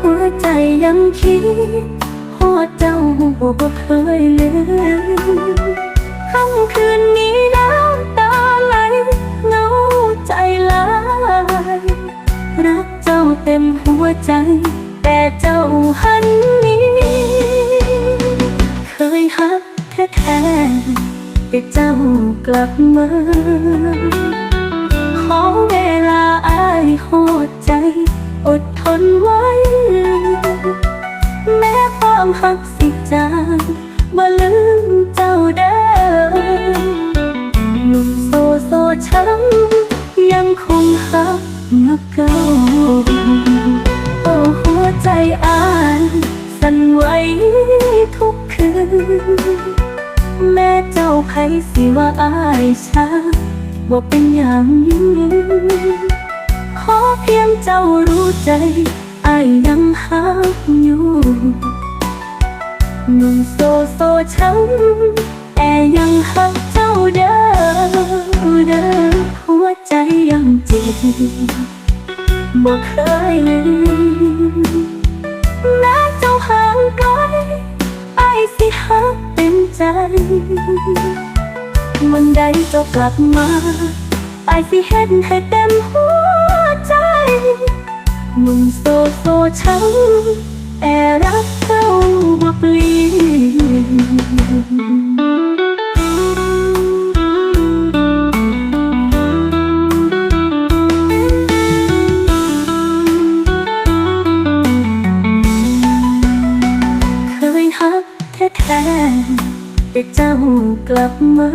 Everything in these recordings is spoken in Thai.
หัวใจยังคิดฮอเจ้าบ่เคยลืมค่ำคืนนี้น้ำตาไหลเหงาใจลายรักเจ้าเต็มหัวใจ แต่เจ้าหันหนี้ เคยฮักแท้แท้ๆแต่เจ้ากลับมาขอเวลา อายโหดใจ อดทนไว้ แม้ความหักสิจางบ่ลืมเจ้าเด้อหนุ่มโซโซช้ำยังคงหักนักเก่าโอ้หัวใจอ่ายสั่นไหวทุกคืน แม่เจ้าไผสิว่าอายชาบ่เป็นอย่าง ขอเพียงเจ้ารู้ใจไอายยังหักอยู่หนุ่มโซโซช้ำแต่ยังหักเจ้าเด้อเด้อหัวใจยังเจ็บบ่เคยลืมแม้เจ้าห่างไกลไอ้สิหักเป็นใจมันได้เจ้ากลับมาไอ้สิเห็นให้เต็มหัว หนุ่มโซโซช้ำแต่รักเจ้าบ่เปลี่ยนเคยฮักแท้แท้ๆแต่เจ้ากลับมา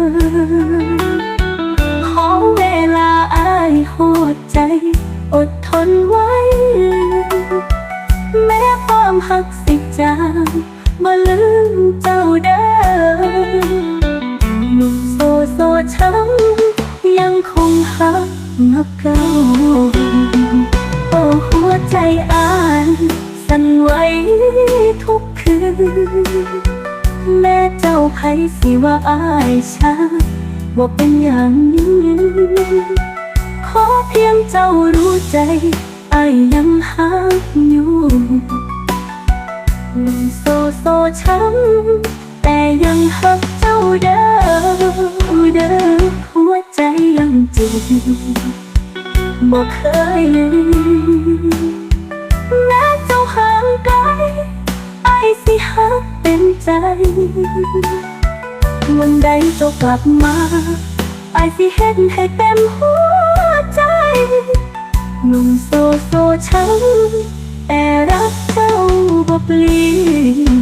ขอเวลาอายโหดใจ อดทนไว้ แม้ความหักสิจางมาลืมเจ้าเด้อหนุ่มโซโซช้ำยังคงหักนักเก่าโอ้หัวใจอ่ายสั่นไหวทุกคืน แม่เจ้าไผสิว่าอายชาบ่เป็นอย่างนี้ ขอเพียงเจ้ารู้ใจไอายยังหักอยู่โซโซช้ำแต่ยังหักเจ้าเด้อเด้อหัวใจยังเจ็บบ่เคยลืมแม้เจ้าห่างไกลไอ้สิหักเป็นใจ วันใดเจ้ากลับมาไอ้สิเห็นให้เต็มหัว ช้ำแต่รักเจ้าบ่เปลี่ยน